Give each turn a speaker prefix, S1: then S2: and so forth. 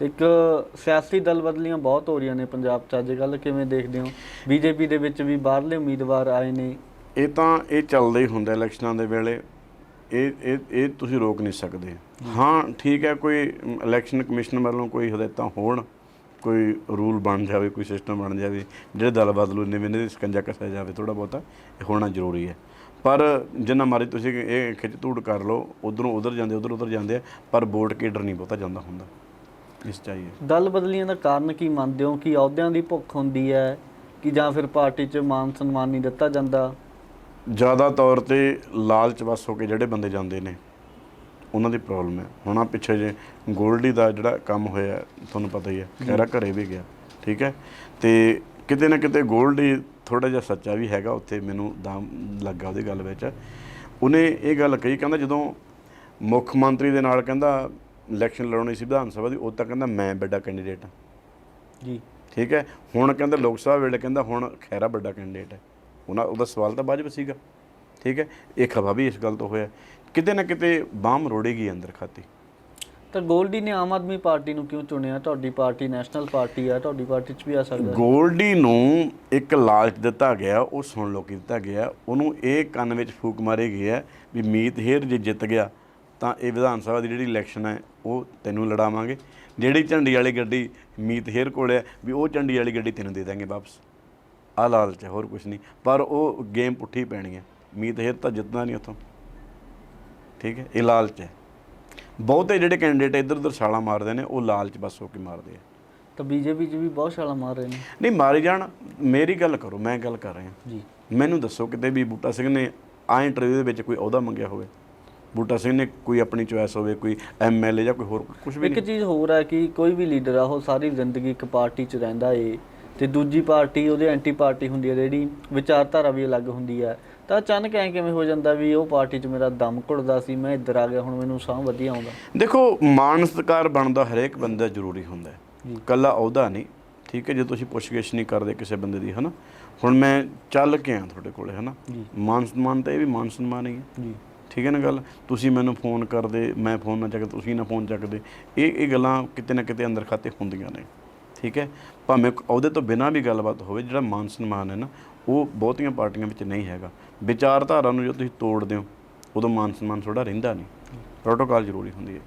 S1: ਤੇ ਇੱਕ ਸਿਆਸੀ ਦਲ ਬਦਲੀਆਂ ਬਹੁਤ ਹੋ ਰਹੀਆਂ ਨੇ ਪੰਜਾਬ 'ਚ, ਅੱਜ ਕੱਲ੍ਹ ਕਿਵੇਂ ਦੇਖਦੇ ਹੋ? ਬੀਜੇਪੀ ਦੇ ਵਿੱਚ ਵੀ ਬਾਹਰਲੇ ਉਮੀਦਵਾਰ ਆਏ ਨੇ।
S2: ਇਹ ਤਾਂ ਇਹ ਚੱਲਦਾ ਹੀ ਹੁੰਦਾ ਇਲੈਕਸ਼ਨਾਂ ਦੇ ਵੇਲੇ। ਇਹ ਇਹ ਇਹ ਤੁਸੀਂ ਰੋਕ ਨਹੀਂ ਸਕਦੇ। ਹਾਂ, ਠੀਕ ਹੈ, ਕੋਈ ਇਲੈਕਸ਼ਨ ਕਮਿਸ਼ਨ ਵੱਲੋਂ ਕੋਈ ਹਦਾਇਤਾਂ ਹੋਣ, ਕੋਈ ਰੂਲ ਬਣ ਜਾਵੇ, ਕੋਈ ਸਿਸਟਮ ਬਣ ਜਾਵੇ, ਜਿਹੜੇ ਦਲ ਬਦਲੂ ਨੇ ਵੀ ਦੇ ਸਕੰਜਾ ਕੱਸਿਆ ਜਾਵੇ ਥੋੜਾ ਬਹੁਤਾ ਇਹ ਹੋਣਾ ਜ਼ਰੂਰੀ ਹੈ। ਪਰ ਜਿੰਨਾ ਮਾਰੀ ਤੁਸੀਂ ਇਹ ਖਿੱਚ ਧੂੜ ਕਰ ਲਓ, ਉਧਰੋਂ ਉਧਰ ਜਾਂਦੇ ਉਧਰ ਉਧਰ ਜਾਂਦੇ ਆ, ਪਰ ਵੋਟ ਕੇਡਰ ਨਹੀਂ ਬਹੁਤਾ ਜਾਂਦਾ ਹੁੰਦਾ। ਇਸ ਚਾਹੀਏ
S1: ਦਲ ਬਦਲੀਆਂ ਦਾ ਕਾਰਨ ਕੀ ਮੰਨਦੇ ਹੋ? ਕਿ ਅਹੁਦਿਆਂ ਦੀ ਭੁੱਖ ਹੁੰਦੀ ਹੈ? ਕਿ ਜਾਂ ਫਿਰ ਪਾਰਟੀ 'ਚ ਮਾਨ ਸਨਮਾਨ ਨਹੀਂ ਦਿੱਤਾ ਜਾਂਦਾ?
S2: ਜ਼ਿਆਦਾ ਤੌਰ ਤੇ ਲਾਲਚ ਵਸ ਹੋ ਕੇ ਜਿਹੜੇ ਬੰਦੇ ਜਾਂਦੇ ਨੇ ਉਹਨਾਂ ਦੀ ਪ੍ਰੋਬਲਮ ਹੈ। ਹੁਣ ਆ ਪਿੱਛੇ ਜੇ ਗੋਲਡੀ ਦਾ ਜਿਹੜਾ ਕੰਮ ਹੋਇਆ ਤੁਹਾਨੂੰ ਪਤਾ ਹੀ ਹੈ। ਖੈਰਾ ਘਰੇ ਵੀ ਗਿਆ ਠੀਕ ਹੈ? ਤੇ ਕਿਤੇ ਨਾ ਕਿਤੇ ਗੋਲਡੀ ਥੋੜਾ ਜਿਹਾ ਸੱਚਾ ਵੀ ਹੈਗਾ ਉੱਥੇ ਮੈਨੂੰ ਦਾਮ ਲੱਗਾ ਉਹਦੀ ਗੱਲ ਵਿੱਚ। ਉਹਨੇ ਇਹ ਗੱਲ ਕਹੀ ਕਹਿੰਦਾ ਜਦੋਂ ਮੁੱਖ ਮੰਤਰੀ ਦੇ ਨਾਲ ਕਹਿੰਦਾ ਇਲੈਕਸ਼ਨ ਲੜਾਉਣੀ ਸੀ ਵਿਧਾਨ ਸਭਾ ਦੀ ਉਦੋਂ ਤਾਂ ਕਹਿੰਦਾ ਮੈਂ ਵੱਡਾ ਕੈਂਡੀਡੇਟ ਹਾਂ।
S1: ਜੀ।
S2: ਠੀਕ ਹੈ? ਹੁਣ ਕਹਿੰਦਾ ਲੋਕ ਸਭਾ ਵੇਲੇ ਕਹਿੰਦਾ ਹੁਣ ਖੈਰਾ ਵੱਡਾ ਕੈਂਡੀਡੇਟ ਹੈ। ਉਹਨਾਂ ਉਹਦਾ ਸਵਾਲ ਤਾਂ ਵਾਜਬ ਸੀਗਾ। ਠੀਕ ਹੈ? ਇਹ ਖਫਾ ਵੀ ਇਸ ਗੱਲ ਤੋਂ ਹੋਇਆ। ਕਿਤੇ ਨਾ ਕਿਤੇ ਬਾਮ ਰੋੜੇਗੀ ਅੰਦਰ ਖਾਤੀ।
S1: ਤਾਂ ਗੋਲਡੀ ਨੇ ਆਮ ਆਦਮੀ ਪਾਰਟੀ ਨੂੰ ਕਿਉਂ ਚੁਣਿਆ? ਤੁਹਾਡੀ ਪਾਰਟੀ ਨੈਸ਼ਨਲ ਪਾਰਟੀ ਹੈ ਤੁਹਾਡੀ ਪਾਰਟੀ 'ਚ ਵੀ ਆ ਸਕਦਾ।
S2: ਗੋਲਡੀ ਨੂੰ ਇੱਕ ਲਾਲਚ ਦਿੱਤਾ ਗਿਆ ਉਹ ਸੁਣ ਲੋ ਕੀ ਦਿੱਤਾ ਗਿਆ। ਉਹਨੂੰ ਇਹ ਕੰਨ ਵਿੱਚ ਫੂਕ ਮਾਰੇ ਹੈ ਵੀ ਮੀਤ ਹੇਰ ਜੇ ਜਿੱਤ ਗਿਆ ਤਾਂ ਇਹ ਵਿਧਾਨ ਸਭਾ ਦੀ ਜਿਹੜੀ ਇਲੈਕਸ਼ਨ ਹੈ ਉਹ ਤੈਨੂੰ ਲੜਾਵਾਂਗੇ। ਜਿਹੜੀ ਝੰਡੀ ਵਾਲੀ ਗੱਡੀ ਮੀਤ ਹੇਰ ਕੋਲ ਹੈ ਵੀ ਉਹ ਝੰਡੀ ਵਾਲੀ ਗੱਡੀ ਤੈਨੂੰ ਦੇ ਦਾਂਗੇ ਵਾਪਸ। ਆ ਲਾਲਚ ਹੈ ਹੋਰ ਕੁਝ ਨਹੀਂ। ਪਰ ਉਹ ਗੇਮ ਪੁੱਠੀ ਪੈਣੀ ਹੈ। ਮੀਤ ਹੇਰ ਤਾਂ ਜਿੱਤਣਾ ਨਹੀਂ ਉੱਥੋਂ। ਠੀਕ ਹੈ? ਇਹ ਲਾਲਚ ਹੈ। ਬਹੁਤੇ ਜਿਹੜੇ ਕੈਂਡੀਡੇਟ ਇੱਧਰ ਉੱਧਰ ਛਾਲਾਂ ਮਾਰਦੇ ਨੇ ਉਹ ਲਾਲਚ ਬਸ ਹੋ ਕੇ ਮਾਰਦੇ ਆ।
S1: ਤਾਂ ਬੀਜੇਪੀ 'ਚ ਵੀ ਬਹੁਤ ਛਾਲਾਂ ਮਾਰ ਰਹੇ ਨੇ।
S2: ਨਹੀਂ ਮਾਰੀ ਜਾਣ। ਮੇਰੀ ਗੱਲ ਕਰੋ ਮੈਂ ਗੱਲ ਕਰ ਰਿਹਾ।
S1: ਜੀ।
S2: ਮੈਨੂੰ ਦੱਸੋ ਕਿਤੇ ਵੀ ਬੂਟਾ ਸਿੰਘ ਨੇ ਆ ਇੰਟਰਵਿਊ ਦੇ ਵਿੱਚ ਕੋਈ ਅਹੁਦਾ ਮੰਗਿਆ ਹੋਵੇ। ਬੂਟਾ ਸਿੰਘ ਨੇ ਕੋਈ ਆਪਣੀ ਚੁਆਇਸ ਹੋਵੇ ਕੋਈ ਐਮਐਲਏ ਜਾਂ ਕੋਈ ਹੋਰ ਕੁਝ ਵੀ
S1: ਇੱਕ
S2: ਨਹੀਂ।
S1: ਚੀਜ਼ ਹੋਰ ਹੈ ਕਿ ਕੋਈ ਵੀ ਲੀਡਰ ਆ ਉਹ ਸਾਰੀ ਜ਼ਿੰਦਗੀ ਇੱਕ ਪਾਰਟੀ 'ਚ ਰਹਿੰਦਾ ਏ ਤੇ ਦੂਜੀ ਪਾਰਟੀ ਉਹਦੇ ਐਂਟੀ ਪਾਰਟੀ ਹੁੰਦੀ ਹੈ ਜਿਹੜੀ ਵਿਚਾਰਧਾਰਾ ਵੀ ਅਲੱਗ ਹੁੰਦੀ ਹੈ। ਤਾਂ ਅਚਾਨਕ ਐ ਕਿਵੇਂ ਹੋ ਜਾਂਦਾ ਵੀ ਉਹ ਪਾਰਟੀ 'ਚ ਮੇਰਾ ਦਮ ਘੁੱਟਦਾ ਸੀ ਮੈਂ ਇੱਧਰ ਆ ਗਿਆ ਹੁਣ ਮੈਨੂੰ ਸਾਹ ਵਧੀਆ ਆਉਂਦਾ?
S2: ਦੇਖੋ ਮਾਨ ਸਤਿਕਾਰ ਬਣਦਾ ਹਰੇਕ ਬੰਦਾ ਜ਼ਰੂਰੀ ਹੁੰਦਾ ਹੈ।
S1: ਜੀ।
S2: ਕੱਲਾ ਅਹੁਦਾ ਨਹੀਂ ਠੀਕ ਹੈ ਜੇ ਤੁਸੀਂ ਪੁੱਛਗਿੱਛ ਨਹੀਂ ਕਰਦੇ ਕਿਸੇ ਬੰਦੇ ਦੀ ਹਨਾ? ਹੁਣ ਮੈਂ ਚੱਲ ਕੇ ਆ ਤੁਹਾਡੇ ਕੋਲੇ ਹਨਾ?
S1: ਜੀ।
S2: ਮਾਨ ਸਨਮਾਨ ਤਾਂ ਇਹ ਵੀ ਮਾਨ ਸਨਮਾਨ ਹੀ ਹੈ।
S1: ਜੀ।
S2: ਠੀਕ ਹੈ ਨਾ ਗੱਲ? ਤੁਸੀਂ ਮੈਨੂੰ ਫੋਨ ਕਰਦੇ, ਮੈਂ ਫੋਨ ਨਾ ਚੱਕਦਾ, ਤੁਸੀਂ ਨਾ ਫੋਨ ਚੱਕਦੇ। ਇਹ ਇਹ ਗੱਲਾਂ ਕਿਤੇ ਨਾ ਕਿਤੇ ਅੰਦਰ ਖਾਤੇ ਹੁੰਦੀਆਂ ਨੇ, ਠੀਕ ਹੈ? ਭਾਵੇਂ ਉਹਦੇ ਤੋਂ ਬਿਨਾਂ ਵੀ ਗੱਲਬਾਤ ਹੋਵੇ, ਜਿਹੜਾ ਮਾਨ ਸਨਮਾਨ ਹੈ ਨਾ, ਉਹ ਬਹੁਤੀਆਂ ਪਾਰਟੀਆਂ ਵਿੱਚ ਨਹੀਂ ਹੈਗਾ। ਵਿਚਾਰਧਾਰਾ ਨੂੰ ਜਦੋਂ ਤੁਸੀਂ ਤੋੜਦੇ ਹੋ, ਉਦੋਂ ਮਾਨ ਸਨਮਾਨ ਥੋੜਾ ਰਹਿੰਦਾ ਨਹੀਂ। ਪ੍ਰੋਟੋਕਾਲ ਜ਼ਰੂਰੀ ਹੁੰਦੀ ਹੈ।